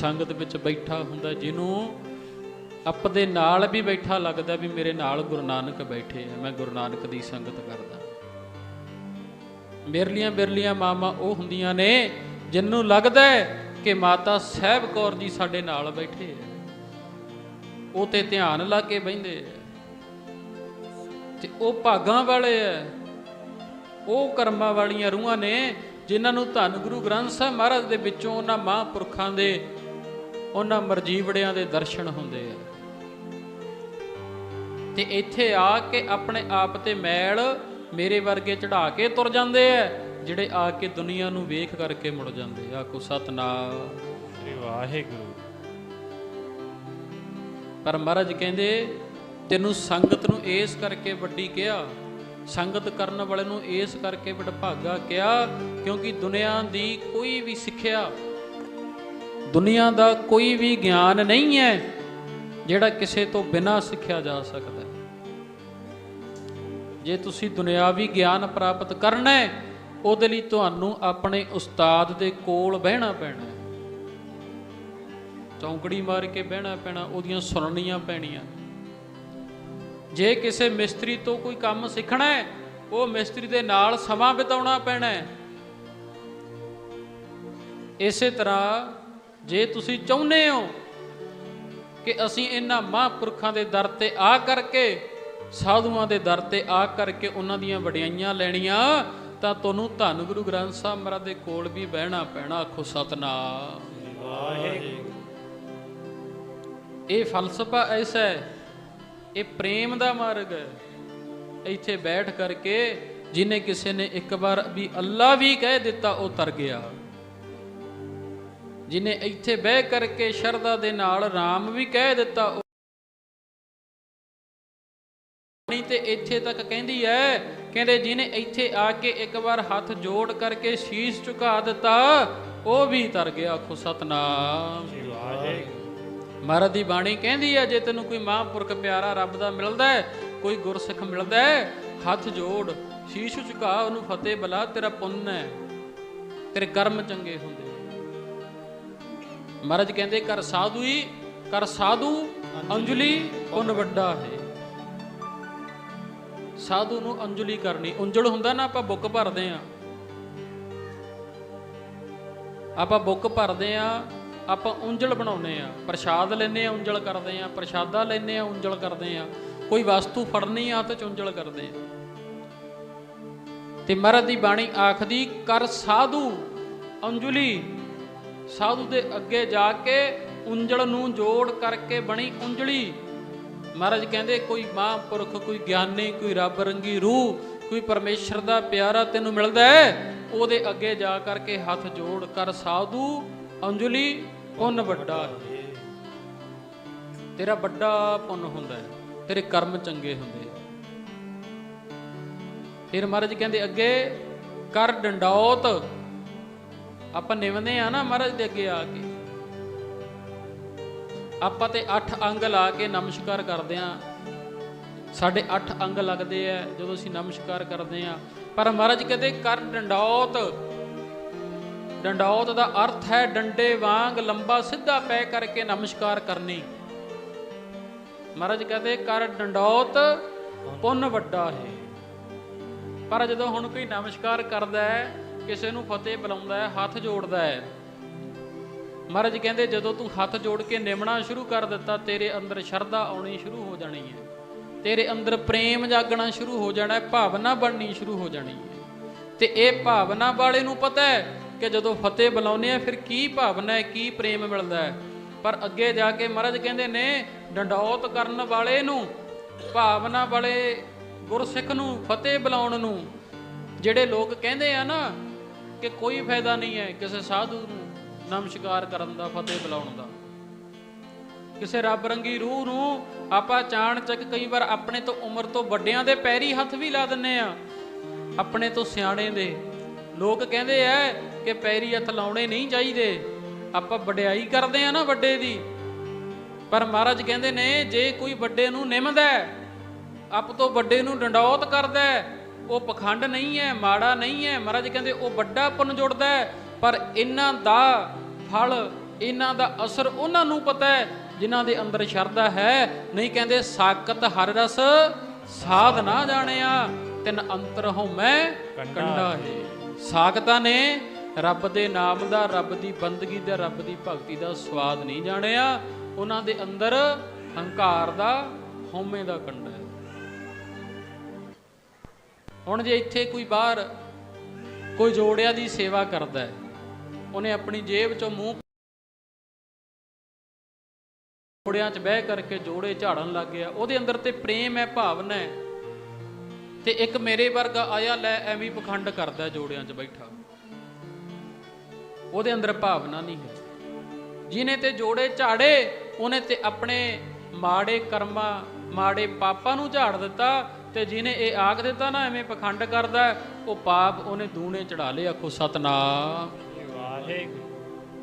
ਸੰਗਤ ਵਿੱਚ ਬੈਠਾ ਹੁੰਦਾ, ਜਿਹਨੂੰ ਆਪਦੇ ਨਾਲ ਵੀ ਬੈਠਾ ਲੱਗਦਾ ਵੀ ਮੇਰੇ ਨਾਲ ਗੁਰੂ ਨਾਨਕ ਬੈਠੇ ਆ, ਮੈਂ ਗੁਰੂ ਨਾਨਕ ਦੀ ਸੰਗਤ ਕਰਦਾ। ਬਿਰਲੀਆਂ ਬਿਰਲੀਆਂ ਮਾਮਾ ਉਹ ਹੁੰਦੀਆਂ ਨੇ ਜਿੰਨੂੰ ਲੱਗਦਾ ਕਿ ਮਾਤਾ ਸਾਹਿਬ ਕੌਰ ਜੀ ਸਾਡੇ ਨਾਲ ਬੈਠੇ ਆ। ਉਹ ਤੇ ਧਿਆਨ ਲਾ ਕੇ ਬਹਿੰਦੇ ਆ। ਤੇ ਉਹ ਭਾਗਾਂ ਵਾਲੇ ਆ। ਉਹ ਕਰਮਾਂ ਵਾਲੀਆਂ ਰੂਹਾਂ ਨੇ ਜਿਨ੍ਹਾਂ ਨੂੰ ਧੰਨ ਗੁਰੂ ਗ੍ਰੰਥ ਸਾਹਿਬ ਮਹਾਰਾਜ ਦੇ ਵਿੱਚੋਂ ਉਹਨਾਂ ਮਹਾਂਪੁਰਖਾਂ ਦੇ ਉਹਨਾਂ ਮਰਜੀਵੜਿਆਂ ਦੇ ਦਰਸ਼ਨ ਹੁੰਦੇ ਆ। ਤੇ ਇੱਥੇ ਆ ਕੇ ਆਪਣੇ ਆਪ ਤੇ ਮੈਲ ਮੇਰੇ ਵਰਗੇ ਚੜਾ ਕੇ ਤੁਰ ਜਾਂਦੇ ਆ ਜਿਹੜੇ ਆ ਕੇ ਦੁਨੀਆ ਨੂੰ ਵੇਖ ਕਰਕੇ ਮੁੜ ਜਾਂਦੇ ਆ। ਕੋ ਸਤਨਾਮ। ਸ੍ਰੀ ਵਾਹਿਗੁਰੂ। ਪਰ ਮਹਾਰਾਜ ਕਹਿੰਦੇ ਤੈਨੂੰ ਸੰਗਤ ਨੂੰ ਇਸ ਕਰਕੇ ਵੱਡੀ ਕਿਹਾ ਸੰਗਤ ਕਰਨ ਵਾਲੇ ਨੂੰ ਇਸ ਕਰਕੇ ਵਡਭਾਗਾ ਕਿਹਾ ਕਿਉਂਕਿ ਦੁਨੀਆ ਦੀ ਕੋਈ ਵੀ ਸਿੱਖਿਆ ਦੁਨੀਆ ਦਾ ਕੋਈ ਵੀ ਗਿਆਨ ਨਹੀਂ ਹੈ ਜਿਹੜਾ ਕਿਸੇ ਤੋਂ ਬਿਨਾਂ ਸਿੱਖਿਆ ਜਾ ਸਕਦਾ ਹੈ। ਜੇ ਤੁਸੀਂ ਦੁਨਿਆਵੀ ਗਿਆਨ ਪ੍ਰਾਪਤ ਕਰਨਾ ਹੈ, ਉਹਦੇ ਲਈ ਤੁਹਾਨੂੰ ਆਪਣੇ ਉਸਤਾਦ ਦੇ ਕੋਲ ਬਹਿਣਾ ਪੈਣਾ ਹੈ। ਚੌਂਕੜੀ ਮਾਰ ਕੇ ਬਹਿਣਾ ਪੈਣਾ, ਉਹਦੀਆਂ ਸੁਣਨੀਆਂ ਪੈਣੀਆਂ। ਜੇ ਕਿਸੇ ਮਿਸਤਰੀ ਤੋਂ ਕੋਈ ਕੰਮ ਸਿੱਖਣਾ ਹੈ, ਉਹ ਮਿਸਤਰੀ ਦੇ ਨਾਲ ਸਮਾਂ ਬਿਤਾਉਣਾ ਪੈਣਾ ਹੈ। ਇਸੇ ਤਰ੍ਹਾਂ ਜੇ ਤੁਸੀਂ ਚਾਹੁੰਦੇ ਹੋ ਕਿ ਅਸੀਂ ਇਹਨਾਂ ਮਹਾਂਪੁਰਖਾਂ ਦੇ ਦਰ ਤੇ ਆ ਕਰਕੇ ਸਾਧੂਆਂ ਦੇ ਦਰ ਤੇ ਆ ਕਰਕੇ ਉਹਨਾਂ ਦੀਆਂ ਵਡਿਆਈਆਂ ਲੈਣੀਆਂ ਤਾਂ ਤੁਹਾਨੂੰ ਧੰਨ ਗੁਰੂ ਗ੍ਰੰਥ ਸਾਹਿਬ ਮਹਾਰਾਜ ਦੇ ਕੋਲ ਵੀ ਬਹਿਣਾ ਪੈਣਾ ਆਖੋ ਸਤਨਾਮ। ਵਾਹਿਗੁਰੂ। ਇਹ ਫਲਸਫਾ ਐਸਾ ਹੈ ਇਹ ਪ੍ਰੇਮ ਦਾ ਮਾਰਗ ਹੈ। ਇੱਥੇ ਬੈਠ ਕਰਕੇ ਜਿਨੇ ਕਿਸੇ ਨੇ ਇੱਕ ਵਾਰ ਵੀ ਅੱਲਾ ਵੀ ਕਹਿ ਦਿੱਤਾ ਉਹ ਤਰ ਗਿਆ। ਜਿਨੇ ਇੱਥੇ ਬਹਿ ਕਰਕੇ ਸ਼ਰਧਾ ਦੇ ਨਾਲ ਰਾਮ ਵੀ ਕਹਿ ਦਿੱਤਾ ਉਹ ਨਹੀਂ ਤੇ ਇੱਥੇ ਤੱਕ ਕਹਿੰਦੀ ਹੈ ਕਹਿੰਦੇ ਜਿਨੇ ਇੱਥੇ ਆ ਕੇ ਇੱਕ ਵਾਰ ਹੱਥ ਜੋੜ ਕਰਕੇ ਸ਼ੀਸ਼ ਝੁਕਾ ਦਿੱਤਾ ਉਹ ਵੀ ਤਰ ਗਿਆ ਆਖੋ ਸਤਨਾਮ। ਮਹਾਰਾਜ ਦੀ ਬਾਣੀ ਕਹਿੰਦੀ ਹੈ ਜੇ ਤੈਨੂੰ ਕੋਈ ਮਹਾਂਪੁਰਖ ਪਿਆਰਾ ਰੱਬ ਦਾ ਮਿਲਦਾ ਹੈ ਕੋਈ ਗੁਰਸਿੱਖ ਮਿਲਦਾ ਹੈ ਹੱਥ ਜੋੜ ਸ਼ੀਸ਼ ਝੁਕਾ ਉਹਨੂੰ ਫਤਿਹ ਬਲਾ ਤੇਰਾ ਪੁੰਨ ਹੈ ਤੇਰੇ ਕਰਮ ਚੰਗੇ ਹੁੰਦੇ ਮਹਾਰਾਜ ਕਹਿੰਦੇ ਕਰ ਸਾਧੂ ਹੀ ਕਰ ਸਾਧੂ ਅੰਜਲੀ ਪੁੰਨ ਵੱਡਾ ਹੈ? ਸਾਧੂ ਨੂੰ ਅੰਜਲੀ ਕਰਨੀ ਉਂਜਲ ਹੁੰਦਾ ਨਾ ਆਪਾਂ ਬੁੱਕ ਭਰਦੇ ਆ ਆਪਾਂ ਬੁੱਕ ਭਰਦੇ ਆ ਆਪਾਂ ਉਂਜਲ ਬਣਾਉਨੇ ਆ ਪ੍ਰਸ਼ਾਦ ਲੈਨੇ ਆ ਉਂਜਲ ਕਰਦੇ ਆ ਪ੍ਰਸ਼ਾਦਾ ਲੈਨੇ ਆ ਉਂਜਲ ਕਰਦੇ ਆ ਕੋਈ ਵਸਤੂ ਫੜਨੀ ਆ ਤੇ ਉਂਜਲ ਕਰਦੇ ਆ ਤੇ ਮਹਾਰਾਜ ਦੀ ਬਾਣੀ ਆਖਦੀ ਕਰ ਸਾਧੂ, ਅੰਜੁਲੀ ਸਾਧੂ ਦੇ ਅੱਗੇ ਜਾ ਕੇ ਉਂਜਲ ਨੂੰ ਜੋੜ ਕਰਕੇ ਬਣੀ ਉਂਜਲੀ ਮਹਾਰਾਜ ਕਹਿੰਦੇ, ਕੋਈ ਮਹਾਂਪੁਰਖ, ਕੋਈ ਗਿਆਨੀ, ਕੋਈ ਰੱਬ ਰੰਗੀ ਰੂਹ, ਕੋਈ ਪਰਮੇਸ਼ਰ ਦਾ ਪਿਆਰਾ ਤੈਨੂੰ ਮਿਲਦਾ ਹੈ? ਉਹਦੇ ਅੱਗੇ ਜਾ ਕਰਕੇ ਹੱਥ ਜੋੜ ਕਰ ਸਾਧੂ ਅੰਜਲੀ ਪੁੰਨ ਵੱਡਾ ਤੇਰਾ ਵੱਡਾ ਪੁੰਨ ਹੁੰਦਾ ਹੈ, ਤੇਰੇ ਕਰਮ ਚੰਗੇ ਹੁੰਦੇ ਫਿਰ ਮਹਾਰਾਜ ਕਹਿੰਦੇ, ਅੱਗੇ ਕਰ ਡੰਡੌਤ ਆਪਾਂ ਨਿਵੰਦੇ ਆ ਨਾ ਮਹਾਰਾਜ ਦੇ ਅੱਗੇ ਆ ਕੇ। ਆਪਾਂ ਤੇ 8 ਅੰਗ ਲਾ ਕੇ ਨਮਸਕਾਰ ਕਰਦੇ ਆ ਸਾਡੇ 8 ਅੰਗ ਲੱਗਦੇ ਆ, ਜਦੋਂ ਅਸੀਂ ਨਮਸਕਾਰ ਕਰਦੇ ਆ ਪਰ ਮਹਾਰਾਜ ਕਹਿੰਦੇ ਕਰ ਡੰਡੌਤ। ਡੰਡੌਤ ਦਾ ਅਰਥ ਹੈ, ਡੰਡੇ ਵਾਂਗ ਲੰਬਾ ਸਿੱਧਾ ਪੈ ਕਰਕੇ ਨਮਸਕਾਰ ਕਰਨੀ। ਮਹਾਰਾਜ ਕਹਿੰਦੇ, ਕਰ ਡੰਡੌਤ, ਪੁੰਨ ਵੱਡਾ ਹੈ। ਪਰ ਜਦੋਂ ਹੁਣ ਕੋਈ ਨਮਸਕਾਰ ਕਰਦਾ ਹੈ ਕਿਸੇ ਨੂੰ ਫਤਿਹ ਬੁਲਾਉਂਦਾ ਹੈ, ਹੱਥ ਜੋੜਦਾ ਹੈ। ਮਹਾਰਾਜ ਕਹਿੰਦੇ, ਜਦੋਂ ਤੂੰ ਹੱਥ ਜੋੜ ਕੇ ਨਿਮਣਾ ਸ਼ੁਰੂ ਕਰ ਦਿੱਤਾ, ਤੇਰੇ ਅੰਦਰ ਸ਼ਰਧਾ ਆਉਣੀ ਸ਼ੁਰੂ ਹੋ ਜਾਣੀ ਹੈ। ਤੇਰੇ ਅੰਦਰ ਪ੍ਰੇਮ ਜਾਗਣਾ ਸ਼ੁਰੂ ਹੋ ਜਾਣਾ ਹੈ, ਭਾਵਨਾ ਬਣਨੀ ਸ਼ੁਰੂ ਹੋ ਜਾਣੀ ਹੈ। ਤੇ ਇਹ ਭਾਵਨਾ ਵਾਲੇ ਨੂੰ ਪਤਾ ਹੈ ਕਿ ਜਦੋਂ ਫਤਿਹ ਬੁਲਾਉਂਦੇ ਆ, ਫਿਰ ਕੀ ਭਾਵਨਾ ਹੈ, ਕੀ ਪ੍ਰੇਮ ਮਿਲਦਾ ਹੈ। ਪਰ ਅੱਗੇ ਜਾ ਕੇ ਮਹਾਰਾਜ ਕਹਿੰਦੇ ਨੇ, ਡੰਡੌਤ ਕਰਨ ਵਾਲੇ ਨੂੰ, ਭਾਵਨਾ ਵਾਲੇ ਗੁਰਸਿੱਖ ਨੂੰ, ਫਤਿਹ ਬੁਲਾਉਣ ਨੂੰ, ਜਿਹੜੇ ਲੋਕ ਕਹਿੰਦੇ ਆ ਨਾ ਕਿ ਕੋਈ ਫਾਇਦਾ ਨਹੀਂ ਹੈ ਕਿਸੇ ਸਾਧੂ ਨੂੰ ਨਮਸਕਾਰ ਕਰਨ ਦਾ, ਫਤਿਹ ਬੁਲਾਉਣ ਦਾ। ਕਿਸੇ ਰੱਬ ਰੰਗੀ ਰੂਹ ਨੂੰ ਆਪਾਂ ਚਾਣ ਚੱਕ ਕਈ ਵਾਰ ਆਪਣੇ ਤੋਂ ਉਮਰ ਤੋਂ ਵੱਡਿਆਂ ਦੇ ਪੈਰੀ ਹੱਥ ਵੀ ਲਾ ਦਿੰਨੇ ਆ, ਆਪਣੇ ਤੋਂ ਸਿਆਣੇ ਦੇ। ਲੋਕ ਕਹਿੰਦੇ ਐ ਕਿ ਪੈਰੀ ਹੱਥ ਲਾਉਣੇ ਨਹੀਂ ਚਾਹੀਦੇ। ਆਪਾਂ ਵਡਿਆਈ ਕਰਦੇ ਆ ਨਾ ਵੱਡੇ ਦੀ। ਪਰ ਮਹਾਰਾਜ ਕਹਿੰਦੇ ਨੇ, ਜੇ ਕੋਈ ਵੱਡੇ ਨੂੰ ਨਿਮਦਾ ਆਪ ਤੋਂ ਵੱਡੇ ਨੂੰ ਡੰਡੌਤ ਕਰਦਾ ਉਹ ਪਖੰਡ ਨਹੀਂ ਹੈ, ਮਾੜਾ ਨਹੀਂ ਹੈ। ਮਹਾਰਾਜ ਕਹਿੰਦੇ, ਉਹ ਵੱਡਾ ਪੁੰਨ ਜੁੜਦਾ ਹੈ, ਪਰ ਇਹਨਾਂ ਦਾ ਫਲ, ਇਹਨਾਂ ਦਾ ਅਸਰ ਉਹਨਾਂ ਨੂੰ ਪਤਾ ਹੈ, ਜਿਨ੍ਹਾਂ ਦੇ ਅੰਦਰ ਸ਼ਰਧਾ ਹੈ। ਨਹੀਂ ਕਹਿੰਦੇ ਸਾਕਤ ਹਰ ਰਸ, ਸਾਧ ਨਾ ਜਾਣਿਆ, ਤਿੰਨ ਅੰਤਰ ਹਉਮੈ ਕੰਡਾ ਹੈ। ਸਾਕਤਾਂ ਨੇ ਰੱਬ ਦੇ ਨਾਮ ਦਾ, ਰੱਬ ਦੀ ਬੰਦਗੀ ਦਾ, ਰੱਬ ਦੀ ਭਗਤੀ ਦਾ ਸਵਾਦ ਨਹੀਂ ਜਾਣਿਆ। ਉਹਨਾਂ ਦੇ ਅੰਦਰ ਹੰਕਾਰ ਦਾ, ਹਉਮੈ ਦਾ ਕੰਡਾ ਹੈ। ਹੁਣ ਜੇ ਇੱਥੇ ਕੋਈ ਬਾਹਰ ਕੋਈ ਜੋੜਿਆਂ ਦੀ ਸੇਵਾ ਕਰਦਾ ਹੈ, ਉਹਨੇ ਆਪਣੀ ਜੇਬ ਚੋਂ ਮੂੰਹ ਜੋੜਿਆਂ 'ਚ ਬਹਿ ਕਰਕੇ ਜੋੜੇ ਝਾੜਨ ਲੱਗ ਗਿਆ। ਉਹਦੇ ਅੰਦਰ ਤੇ ਪ੍ਰੇਮ ਹੈ, ਭਾਵਨਾ ਹੈ। ਤੇ ਇੱਕ ਮੇਰੇ ਵਰਗਾ ਆਇਆ, ਲੈ ਐਵੇਂ ਹੀ ਪਖੰਡ ਕਰਦਾ ਜੋੜਿਆਂ 'ਚ ਬੈਠਾ। ਉਹਦੇ ਅੰਦਰ ਭਾਵਨਾ ਨਹੀਂ ਹੈ। ਜਿਨੇ ਤੇ ਜੋੜੇ ਝਾੜੇ, ਉਹਨੇ ਤੇ ਆਪਣੇ ਮਾੜੇ ਕਰਮਾਂ, ਮਾੜੇ ਪਾਪਾਂ ਨੂੰ ਝਾੜ ਦਿੱਤਾ। ਤੇ ਜਿਨੇ ਇਹ ਆਖ ਦਿੱਤਾ ਨਾ ਐਵੇਂ ਪਖੰਡ ਕਰਦਾ, ਉਹ ਪਾਪ ਉਹਨੇ ਦੂਣੇ ਚੜਾ ਲਏ, ਆਖੋ ਸਤਨਾਮ। ਵਾਹਿਗੁਰੂ।